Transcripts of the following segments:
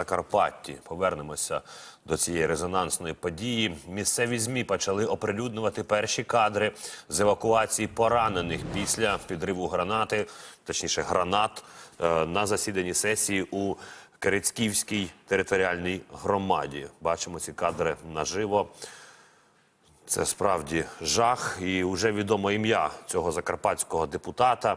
Закарпатті. Повернемося до цієї резонансної події. Місцеві змі почали оприлюднювати перші кадри з евакуації поранених після підриву гранати, точніше гранат, е, на засіданні сесії у Керецьківській територіальній громаді. Бачимо ці кадри наживо. Це справді жах, і вже відомо ім'я цього закарпатського депутата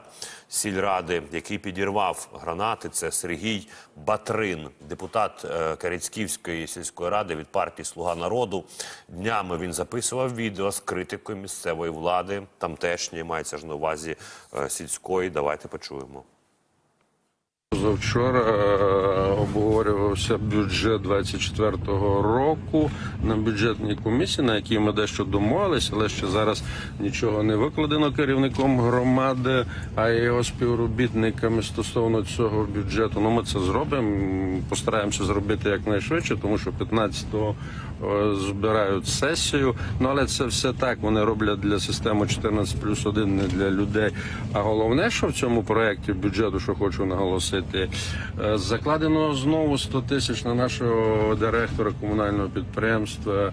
сільради, який підірвав гранати. Це Сергій Батрин, депутат е, Карицьківської сільської ради від партії Слуга народу. Днями він записував відео з критикою місцевої влади, тамтешньої мається ж на увазі е, сільської. Давайте почуємо. Завчора е, обговорювався бюджет 24-го року на бюджетній комісії, на якій ми дещо домовилися, але ще зараз нічого не викладено керівником громади, а його співробітниками стосовно цього бюджету. Ну ми це зробимо. Постараємося зробити якнайшвидше, тому що 15-го е, збирають сесію. Ну але це все так. Вони роблять для системи 14 плюс 1, не для людей. А головне, що в цьому проєкті бюджету, що хочу наголосити, е, закладено знову 100 тисяч на нашого директора комунального підприємства е,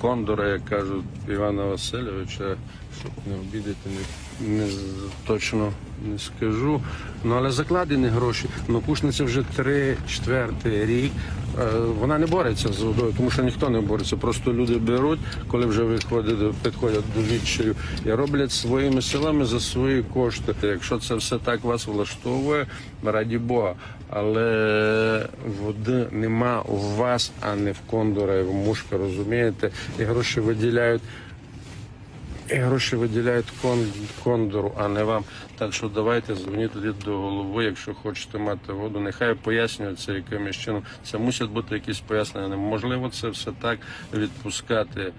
Кондора, як кажуть Івана Васильовича, щоб не обідати, не, не точно не скажу. Ну але закладені гроші. Ну Кушниця вже три четвертий рік. Е, Вона не бореться з водою, тому що ніхто не бореться. Просто люди беруть, коли вже виходять, підходять до відчаю і роблять своїми силами за свої кошти. Якщо це все так вас влаштовує, раді Бога. Але води нема у вас, а не в кондора, і в мушка, розумієте? І гроші виділяють. Гроші виділяють кон, кондору, а не вам. Так що давайте дзвоніть тоді до голови, якщо хочете мати воду. Нехай пояснюють це якимось чином. Це мусять бути якісь пояснення. Неможливо це все так відпускати.